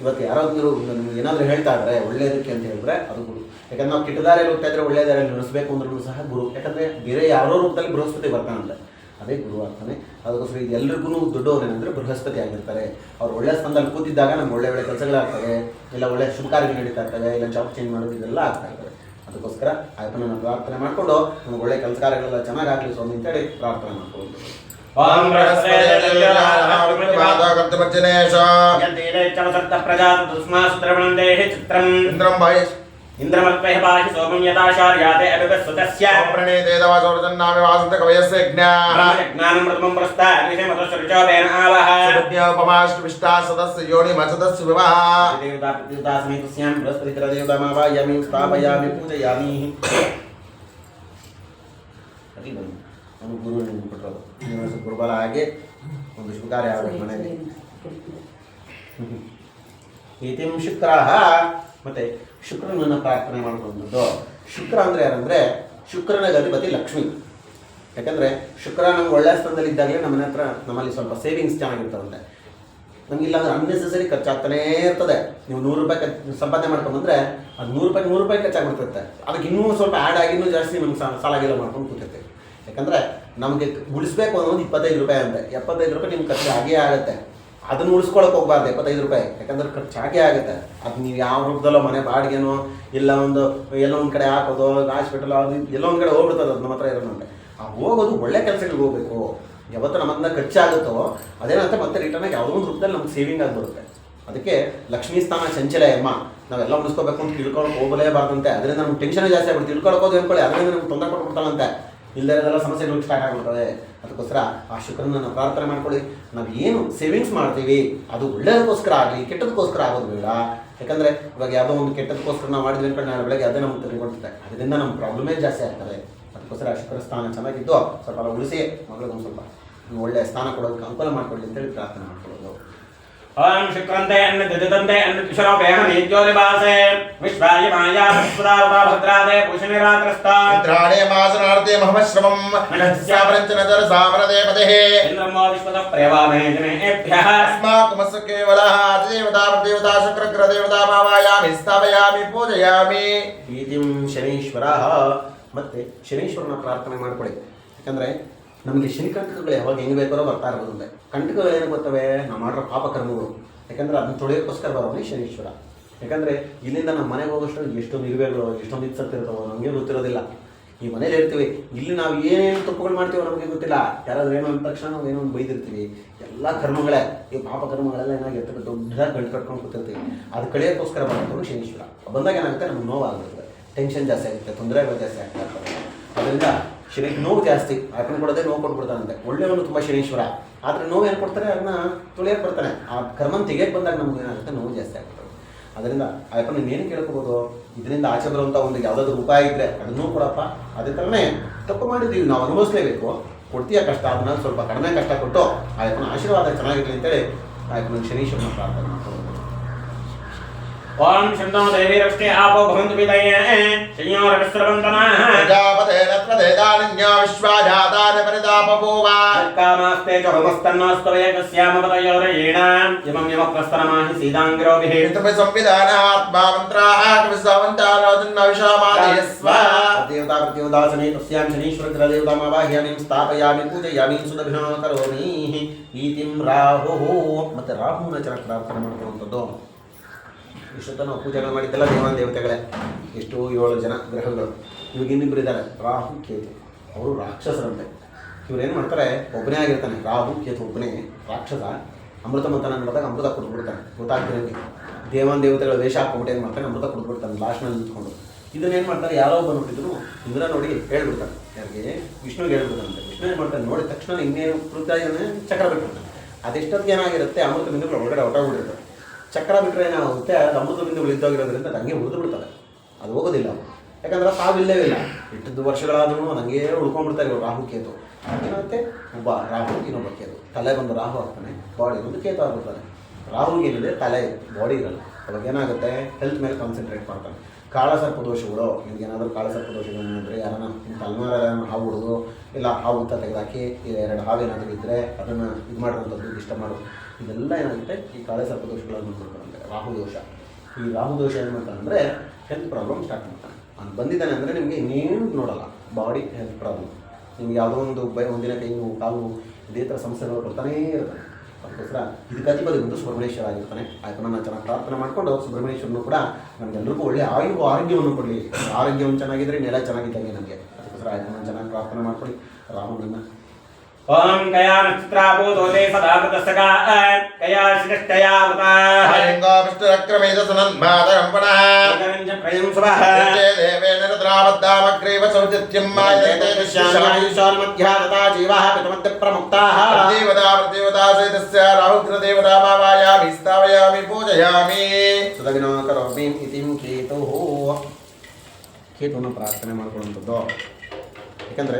ಇವತ್ತು ಯಾರಾದ್ರೂ ನಿಮ್ಗೆ ಏನಾದರೂ ಹೇಳ್ತಾ ಇದ್ರೆ ಒಳ್ಳೇದಕ್ಕೆ ಅಂತ ಹೇಳಿದ್ರೆ ಅದು ಗುರು. ಯಾಕಂದ್ರೆ ನಾವು ಕೆಟ್ಟದಾರಿ ಹೋಗ್ತಾ ಇದ್ರೆ ಒಳ್ಳೆ ದಾರಿಯಲ್ಲಿ ನಡೆಸಬೇಕು ಅಂದ್ರೂ ಸಹ ಗುರು. ಯಾಕಂದ್ರೆ ಬೇರೆ ಯಾರೋ ರೂಪದಲ್ಲಿ ಬೃಹಸ್ಪತಿ ಬರ್ತಾನಂತೆ. ಅದೇ ಗುರು ಆಗ್ತಾನೆ ಅದಕ್ಕೋಸ್ಕರ ಇದು ಎಲ್ರಿಗೂ ದೊಡ್ಡವ್ರು ಏನಂದ್ರೆ ಬೃಹಸ್ಪತಿ ಆಗಿರ್ತಾರೆ. ಅವ್ರು ಒಳ್ಳೆ ಸ್ಥಾನದಲ್ಲಿ ಕೂತಿದ್ದಾಗ ನಮ್ಗೆ ಒಳ್ಳೆ ಒಳ್ಳೆ ಕೆಲಸಗಳಾಗ್ತವೆ ಇಲ್ಲ ಒಳ್ಳೆ ಶುಭ ಕಾರ್ಯಗಳು ನಡೀತಾ ಇರ್ತವೆ ಇಲ್ಲ ಜಾಬ್ ಚೇಂಜ್ ಮಾಡೋದು ಇದೆಲ್ಲ ಆಗ್ತಾ ಇರ್ತವೆ ಅದಕ್ಕೋಸ್ಕರ ಆಯ್ತನ ಪ್ರಾರ್ಥನೆ ಮಾಡಿಕೊಂಡು ನಮ್ಗೆ ಒಳ್ಳೆ ಕೆಲಸ ಕಾರ್ಯಗಳೆಲ್ಲ ಆಗ್ಲಿ ಸ್ವಾಮಿ ಅಂತೇಳಿ ಪ್ರಾರ್ಥನೆ ಮಾಡ್ಕೊಂಡು ಓಂ ಕರ್ತಮರ್ಜನೇಶ ಯದ್ದೇಚವಸತ್ತ ಪ್ರಜಾತ ತಸ್ಮಾಸ್ತ್ರವಣಂ ದೇಹಿ ಚಿತ್ರಂ ಇಂದ್ರಂ ಭಯ ಇಂದ್ರಮಲ್ಪೇ ಪಾಹಿ ಸೋಮಂ ಯಥಾಶಾರ್ಯಾತೆ ಅಭಿವಸ್ವತಸ್ಯ ಪ್ರಣೇತೇದವಾಸೋರ್ಜನ್ನಾಮಿ ವಾಸಂತ ಕವಯಸ್ಯ ಜ್ಞಾ ಜ್ಞಾನಂ ಪ್ರಥಮಂ ಪ್ರಸ್ತಾ ಅಗ್ನಿಶಮತಶ್ಚರಿಚೋದೇನ ಆವಹ ಉಪಮಾಷ್ಟವಿಷ್ಟಾ ಸದಸ್ಯ ಯೋನಿ ಮಚದಸ್ಯ ವಿವಾಹ ದೇವತಾ ದೇವತಾ ಸಮೇತಸ್ಯಾಂ ಬೃಹಸ್ಪತಿ ದೇವತಾಮಾವಾಯಾಮಿ ಸ್ಥಾಪಯಾಮಿ ಪೂಜಯಾಮಿ ಅಲ್ಲಿ ಬಂದು ನಮ್ಮ ಗುರು ನಿಮ್ಗೆ ಕೊಟ್ಟರು ನೀವು ಸ್ವಲ್ಪ ಗುರುಬಲ ಆಗಿ ಒಂದು ಶುಭ ಕಾರ್ಯ ಆಗಬೇಕು ಮನೆಯಲ್ಲಿ ಇತಿಂ ಶುಕ್ರ ಮತ್ತೆ ಶುಕ್ರನನ್ನು ಪ್ರಾರ್ಥನೆ ಮಾಡುವಂಥದ್ದು ಶುಕ್ರ ಅಂದರೆ ಯಾರಂದರೆ ಶುಕ್ರನ ಅಧಿಪತಿ ಲಕ್ಷ್ಮಿ. ಯಾಕಂದರೆ ಶುಕ್ರ ನಮ್ಗೆ ಒಳ್ಳೆ ಸ್ಥಾನದಲ್ಲಿ ಇದ್ದಾಗಲೇ ನಮ್ಮ ಹತ್ರ ನಮ್ಮಲ್ಲಿ ಸ್ವಲ್ಪ ಸೇವಿಂಗ್ಸ್ ಚೆನ್ನಾಗಿರ್ತದಂತೆ ನಮ್ಗೆ ಇಲ್ಲಾಂದ್ರೆ ಅನ್ನೆಸೆಸರಿ ಖರ್ಚಾಗ್ತಾನೇ ಇರ್ತದೆ. ನೀವು ನೂರು ರೂಪಾಯಿ ಖರ್ಚು, ಸಂಪಾದನೆ ಮಾಡ್ಕೊಂಬಂದ್ರೆ ಅದು ನೂರು ರೂಪಾಯಿ ನೂರು ರೂಪಾಯಿ ಖರ್ಚಾಗ್ಬಿಡ್ತಿರುತ್ತೆ ಅದಕ್ಕೆ ಇನ್ನೂ ಸ್ವಲ್ಪ ಆ್ಯಡ್ ಆಗಿ ಇನ್ನೂ ಜಾಸ್ತಿ ನಮ್ಗೆ ಸಾ- ಸಾಲ ಗೀಲ ಮಾಡ್ಕೊಂಡು ಕೂತಿರ್ತೀವಿ. ಯಾಕಂದರೆ ನಮಗೆ ಉಳಿಸ್ಬೇಕು ಅನ್ನೋದು ಇಪ್ಪತ್ತೈದು ರೂಪಾಯಿ ಅಂತೆ. ಎಪ್ಪತ್ತೈದು ರೂಪಾಯಿ ನಿಮ್ಗೆ ಖರ್ಚು ಆಗೇ ಆಗುತ್ತೆ. ಅದನ್ನ ಉಳಿಸ್ಕೊಳಕ್ ಹೋಗ್ಬಾರ್ದು, ಎಪ್ಪತ್ತೈದು ರೂಪಾಯಿ. ಯಾಕಂದ್ರೆ ಖರ್ಚು ಆಗೇ ಆಗುತ್ತೆ. ಅದು ನೀವು ಯಾವ ರೂಪದಲ್ಲೋ ಮನೆ ಬಾಡಿಗೆನೋ, ಇಲ್ಲ ಒಂದು ಎಲ್ಲೋ ಒಂದು ಕಡೆ ಹಾಕೋದು ಹಾಸ್ಪಿಟಲ್ ಅದು, ಎಲ್ಲೋ ಒಂದು ಕಡೆ ಹೋಗ್ಬಿಡ್ತದೆ ಅದು ನಮ್ಮ ಹತ್ರ ಇರೋನಂತೆ ಆ ಹೋಗೋದು ಒಳ್ಳೆ ಕೆಲಸಗಳಿಗೆ ಹೋಗ್ಬೇಕು. ಯಾವತ್ತು ನಮ್ಮನ್ನ ಖರ್ಚಾಗುತ್ತೋ ಅದೇನಂತ ಮತ್ತೆ ರಿಟರ್ನ್ ಆಗಿ ಯಾವುದೋ ಒಂದು ರೂಪದಲ್ಲಿ ನಮ್ಗೆ ಸೇವಿಂಗ್ ಆಗಿ ಬರುತ್ತೆ. ಅದಕ್ಕೆ ಲಕ್ಷ್ಮೀ ಸ್ಥಾನ ಚಂಚಲ ಅಮ್ಮ ನಾವೆಲ್ಲ ಉಳಿಸ್ಕೋಬೇಕು ಅಂತ ತಿಳ್ಕೊಳಕ್ ಹೋಗಲೇಬಾರ್ದಂತೆ ಅದರಿಂದ ನಮ್ಗೆ ಟೆನ್ಷನ್ ಜಾಸ್ತಿ ಆಗ್ಬಿಟ್ಟು ತಿಳ್ಕೊಳಕ್ ಹೋದ್ ಅನ್ಕೊಳ್ಳಿ, ಅದರಿಂದ ನಮ್ಗೆ ತೊಂದರೆ ಕೊಟ್ಬಿಡ್ತಾಳಂತೆ. ಇಲ್ಲದೆಲ್ಲ ಸಮಸ್ಯೆಗಳು ಸ್ಟಾರ್ಟ್ ಆಗ್ಬಿಡ್ತದೆ. ಅದಕ್ಕೋಸ್ಕರ ಆ ಶುಕ್ರನನ್ನು ಪ್ರಾರ್ಥನೆ ಮಾಡ್ಕೊಳ್ಳಿ. ನಾವು ಏನು ಸೇವಿಂಗ್ಸ್ ಮಾಡ್ತೀವಿ, ಅದು ಒಳ್ಳೆಯದಕ್ಕೋಸ್ಕರ ಆಗಲಿ, ಕೆಟ್ಟದಕ್ಕೋಸ್ಕರ ಆಗೋದು ಬೇಡ. ಯಾಕಂದರೆ ಇವಾಗ ಯಾವುದೋ ಒಂದು ಕೆಟ್ಟದಕ್ಕೋಸ್ಕರ ನಾವು ಮಾಡಿದ್ವಿ ಅಂತ ನಾಳೆ ಬೆಳಗ್ಗೆ ಅದೇ ನಮ್ಗೆ ತಿಳ್ಕೊಳ್ತದೆ ಅದರಿಂದ ನಮ್ಮ ಪ್ರಾಬ್ಲಮೇ ಜಾಸ್ತಿ ಆಗ್ತದೆ. ಅದಕ್ಕೋಸ್ಕರ ಶುಕ್ರ ಸ್ಥಾನ ಚೆನ್ನಾಗಿದ್ದು ಸ್ವಲ್ಪ ಉಳಿಸಿ ಮಗಳಿಗೆ ಒಂದು ಸ್ವಲ್ಪ ಒಳ್ಳೆಯ ಸ್ಥಾನ ಕೊಡೋದಕ್ಕೆ ಅನುಕೂಲ ಮಾಡಿಕೊಳ್ಳಿ ಅಂತೇಳಿ ಪ್ರಾರ್ಥನೆ ಮಾಡ್ಕೊಳ್ಳೋದು. ఓం శుక్రంతే అన్న దిదంతే అన్న కిషరోపేమ నిజ్యోతిభాసే విశ్వాయ మాయా పురావా భద్రాదే భూషణిరాత్రస్తా ఇంద్రాణే మాసనార్థే మహమశ్రమం. నరస్యాపరంచనతర సామరదేవతే ఇంద్రమో విశ్వత ప్రేవామే జనేభ్యః అస్మాత్ మస్సు కేవలః. దేవతా దేవతా శుక్రగ్ర దేవతా భావయామి స్థాపయామి పూజయామి. ఈతిం శనీశ్వరః. ಮತ್ತೆ ಶನೀಶ್ವರನ ಪ್ರಾರ್ಥನೆ ಮಾಡ್ಕೊಳ್ಳಿ ಯಾಕಂದ್ರೆ ನಮಗೆ ಶನಿ ಕಂಟಕಗಳು ಯಾವಾಗ ಹೆಂಗೆ ಬೇಕಾರೋ ಬರ್ತಾ ಇರ್ಬೋದು ಕಂಟಕಗಳು ಏನು ಬರ್ತವೆ ನಾವು ಮಾಡಿರೋ ಪಾಪ ಕರ್ಮಗಳು. ಯಾಕಂದ್ರೆ ಅದನ್ನ ತೊಳೆಯೋಕ್ಕೋಸ್ಕರ ಬರೋನೇ ಶನೀಶ್ವರ. ಯಾಕಂದರೆ ಇಲ್ಲಿಂದ ನಮ್ಮ ಮನೆಗೆ ಹೋಗೋಷ್ಟು ಎಷ್ಟೊಂದು ಇರುವೆಗಳು ಎಷ್ಟೊಂದು ಸತ್ತಿರ್ತವೋ ನಮಗೆ ಗೊತ್ತಿರೋದಿಲ್ಲ. ಈ ಮನೇಲಿ ಇರ್ತೀವಿ ಇಲ್ಲಿ ನಾವು ಏನೇನು ತಪ್ಪುಗಳು ಮಾಡ್ತೀವೋ ನಮಗೆ ಗೊತ್ತಿಲ್ಲ. ಯಾರಾದ್ರೂ ಏನೋ ಅಂದ ತಕ್ಷಣ ನಾವು ಏನೋ ಒಂದು ಬೈದಿರ್ತೀವಿ. ಎಲ್ಲ ಕರ್ಮಗಳೇ, ಈ ಪಾಪ ಕರ್ಮಗಳೆಲ್ಲ ಏನಾಗಿರ್ತದೆ ದೊಡ್ಡದಾಗಿ ಗಂಟು ಕಟ್ಕೊಂಡು ಕೂತಿರ್ತೀವಿ. ಅದು ಕಳೆಯೋಕ್ಕೋಸ್ಕರ ಬರೋದು ಶನೀಶ್ವರ. ಬಂದಾಗ ಏನಾಗುತ್ತೆ? ನಮ್ಗೆ ನೋವಾಗುತ್ತೆ ಟೆನ್ಷನ್ ಜಾಸ್ತಿ ಆಗುತ್ತೆ ತೊಂದರೆಗಳು ಜಾಸ್ತಿ ಆಗ್ತಾ ಇರ್ತವೆ ಅದರಿಂದ ಶನಿ ನೋವು ಜಾಸ್ತಿ ಯಾಕಂದ್ರೆ ಕೊಡದೆ ನೋವು ಕೊಟ್ಬಿಡ್ತಾನಂತೆ. ಒಳ್ಳೆಯವನು ತುಂಬ ಶನೀಶ್ವರ. ಆದರೆ ನೋವು ಏನು ಕೊಡ್ತಾರೆ? ಅದನ್ನ ತುಳಿಯಕ್ಕೆ ಬರ್ತಾನೆ ಆ ಕರ್ಮನ ತೆಗಿಯಕ್ಕೆ ಬಂದಾಗ ನಮ್ಗೆ ಏನಾಗುತ್ತೆ? ನೋವು ಜಾಸ್ತಿ ಆಗ್ತದೆ ಅದರಿಂದ ಯಾಕಂದ್ರೆ ಏನು ಕೇಳ್ಕೋಬೋದು? ಇದರಿಂದ ಆಚೆ ಬರುವಂಥ ಒಂದು ಯಾವುದಾದ್ರು ಉಪಾಯ ಇದ್ದರೆ ಅದನ್ನೂ ಕೊಡಪ್ಪ. ಅದೇ ಥರನೇ ತಪ್ಪು ಮಾಡಿದ್ದೀವಿ, ನಾವು ಅನುಭವಿಸ್ಲೇಬೇಕು. ಕೊಡ್ತೀಯ ಕಷ್ಟ, ಅದನ್ನ ಸ್ವಲ್ಪ ಕಡಿಮೆ ಕಷ್ಟ ಕೊಟ್ಟು ಆಯಪ್ಪನ ಆಶೀರ್ವಾದ ಚೆನ್ನಾಗಿರಲಿ ಅಂತೇಳಿ ಆಯಪ್ಪನ ಶನೀಶ್ವರನ ಪ್ರಾರ್ಥನೆ ಮಾಡ್ಕೊಂಡು ओम छन्दो देवी रक्षे आपो भवन्तु विदये श्रियो रक्षस्रवन्दनः प्रजापते रत्नदेदानन्यो विश्वाजातान परितापभूव कामास्ते च होमस्तन्नास्तवय कस्यामपतयोरेण यमं यमः प्रस्तरमाहि सीदाङ्गिरोभिः ऋतुपि संविधानात्मा मन्त्राः कविसावन्तारोदन्नविषामादयस्व देवता प्रत्योदासने तस्यां शनीश्वरग्रदेवतामावाह्यामीं स्थापयामि पूजयामि सुदभिनो करोमि। नीतिं राहुः मत् राहुः न च करोतु। ಇಷ್ಟೊತ್ತ ನಾವು ಪೂಜೆಗಳು ಮಾಡಿದ್ದೆಲ್ಲ ದೇವಾನ ದೇವತೆಗಳೇ. ಎಷ್ಟು ಏಳು ಜನ ಗ್ರಹಗಳು. ಇವಾಗ ಇನ್ನಿಬ್ಬರಿದ್ದಾರೆ ರಾಹು, ಕೇತು. ಅವರು ರಾಕ್ಷಸರಂತೆ. ಇವ್ರು ಏನು ಮಾಡ್ತಾರೆ? ಒಬ್ಬನೇ ಆಗಿರ್ತಾನೆ. ರಾಹು, ಕೇತು ಒಬ್ಬನೇ ರಾಕ್ಷಸ. ಅಮೃತ ಮಂಥನ ನೋಡಿದಾಗ ಅಮೃತ ಕೊಟ್ಬಿಡ್ತಾನೆ. ಗೊತ್ತಾಗ್ತಿರಲಿ ದೇವಾನ್ ದೇವತೆಗಳ ವೇಷ ಹಾಕೊಂಡ್ಬಿಟ್ಟು ಏನು ಮಾಡ್ತಾನೆ? ಅಮೃತ ಕೊಟ್ಬಿಡ್ತಾನೆ ಲಾಸ್ಟ್ನಲ್ಲಿ ನಿಂತ್ಕೊಂಡು. ಇದನ್ನೇನು ಮಾಡ್ತಾರೆ? ಯಾರೋ ಬಂದ್ಬಿಟ್ಟಿದ್ರು ಇಂದ್ರ ನೋಡಿ ಹೇಳ್ಬಿಡ್ತಾನೆ. ಯಾರಿಗೆ? ವಿಷ್ಣುಗೆ ಹೇಳ್ಬಿಡ್ತಾನಂತೆ. ವಿಷ್ಣು ಏನು ಮಾಡ್ತಾನೆ? ನೋಡಿದ ತಕ್ಷಣ ಇನ್ನೇನು ಕೃತ್ಯಾಯನೇ ಚಕ್ರ ಬಿಟ್ಬಿಡ್ತಾನೆ ಅದೆಷ್ಟೊತ್ತಿಗೆ ಏನಾಗಿರುತ್ತೆ? ಅಮೃತ ಬಿಂದುಗಳು ಒಳಗಡೆ ಹೊರಟೋಗ್ಬಿಟ್ಟಿರುತ್ತೆ. ಚಕ್ರ ಬಿಟ್ಟರೆ ಏನಾಗುತ್ತೆ ಅದು ಉಳಿದೋಗಿರೋದ್ರಿಂದ ಹಂಗೆ ಉಳಿದು ಬಿಡ್ತಾರೆ ಅದು ಹೋಗೋದಿಲ್ಲ ಯಾಕಂದ್ರೆ ಸಾವಿಲ್ಲೇ ಇಲ್ಲ ಇಟ್ಟದ್ದು ವರ್ಷಗಳಾದ್ರೂ ನನಗೆ ಉಳ್ಕೊಂಡ್ಬಿಡ್ತಾರೆ ಇವ್ರು ರಾಹು, ಕೇತು. ಏನಾಗುತ್ತೆ ಒಬ್ಬ ರಾಹು, ಇನ್ನೊಬ್ಬ ಕೇತು. ತಲೆ ಬಂದು ರಾಹು ಆಗ್ತಾನೆ ಬಾಡಿ ಬಂದು ಕೇತು ಆಗ್ಬಿಡ್ತಾನೆ. ರಾಹುಗೆ ಏನಿದೆ? ತಲೆ ಬಾಡಿ ಇರಲ್ಲ. ಅವಾಗ ಏನಾಗುತ್ತೆ? ಹೆಲ್ತ್ ಮೇಲೆ ಕಾನ್ಸಂಟ್ರೇಟ್ ಮಾಡ್ತಾನೆ. ಕಾಳಸರ್ಪ ದೋಷಗಳು ನಿಮ್ಗೆ ಏನಾದರೂ ಕಾಳಸರ್ಪ ದೋಷಗಳು ಏನಂದ್ರೆ ಯಾರನ್ನ ತಲೆಮಾರ ಹಾವು ಹೊಡೆದು ಇಲ್ಲ ಹಾವು ಅಂತ ತೆಗೆದಾಕಿ ಎರಡು ಹಾವು ಏನಾದರೂ ಇದ್ದರೆ ಅದನ್ನು ಇದು ಮಾಡುವಂಥದ್ದು ಇಷ್ಟ ಮಾಡೋದು ಇದೆಲ್ಲ ಏನಾಗುತ್ತೆ ಈ ಕಾಳೆ ಸರ್ಪದೋಷಗಳನ್ನು ಕೊಡ್ತಾರಂತೆ ರಾಹು ದೋಷ. ಈ ರಾಹು ದೋಷ ಏನು ಮಾಡ್ತಾನೆ ಹೆಲ್ತ್ ಪ್ರಾಬ್ಲಮ್ ಸ್ಟಾರ್ಟ್ ಮಾಡ್ತಾನೆ. ಅವ್ನು ಬಂದಿದ್ದಾನೆ ಅಂದರೆ ನಿಮಗೆ ಇನ್ನೇನು ನೋಡಲ್ಲ ಬಾಡಿ ಹೆಲ್ತ್ ಪ್ರಾಬ್ಲಮ್ ನಿಮ್ಗೆ ಯಾವುದೋ ಒಂದು ಬೈ ಒಂದಿನ ಕೈ ನೋವು, ಕಾಲು ಇದೇ ಥರ ಸಮಸ್ಯೆಗಳು ಬರ್ತಾನೇ ಇರ್ತಾನೆ ಅದಕ್ಕೋಸ್ಕರ ಇದಕ್ಕೆ ಅಧಿಪತಿ ಬಂದು ಸುಬ್ರಹ್ಮಣ್ಯೇಶ್ವರ ಆಗಿರ್ತಾನೆ. ಆಯ್ತು ನಾನು ಚೆನ್ನಾಗಿ ಪ್ರಾರ್ಥನೆ ಮಾಡಿಕೊಂಡು ಸುಬ್ರಹ್ಮಣ್ಯೇಶ್ವರನು ಕೂಡ ನಮಗೆಲ್ಲರಿಗೂ ಒಳ್ಳೆ ಆಯು ಆರೋಗ್ಯವನ್ನು ಕೊಡಲಿ. ಆರೋಗ್ಯವನ್ನು ಚೆನ್ನಾಗಿದ್ದರೆ ನೆಲ ಚೆನ್ನಾಗಿದ್ದಂಗೆ ನಮಗೆ ಅದಕ್ಕೋಸ್ಕರ ಆಯ್ತು ನಾನು ಚೆನ್ನಾಗಿ ಪ್ರಾರ್ಥನೆ ಮಾಡ್ಕೊಳ್ಳಿ. ರಾಮನನ್ನು ಓಂ ಕಯಾ ನಕ್ಷತ್ರಾಭೂತೋತೆ ಸದಾ ಕೃತಸ್ತಕಾ ಕಯಾ ಶಿಷ್ಟಯಾ ವೃತಾಃ आयङ्गो विष्णुरक्रमेद सनन्मातरं पुनः ಪ್ರಕರಂಚ ಪ್ರಯಂ ಸ್ವಃ ते देवेन रुद्रावद्दामग्रेव सौचित्यं मायते देवता प्रतिदेवता सहितस्य राहुग्रदेवता भावायामि स्थापयामि पूजयामि ಸುಧವಿನೋ ಕರೋಮಿ ಇತಿಂ ಕೇತು ಕೇತುವನ್ನು ಪ್ರಾರ್ಥನೆ ಮಾಡ್ಕೊಳ್ಳುವಂಥದ್ದು ಯಾಕಂದರೆ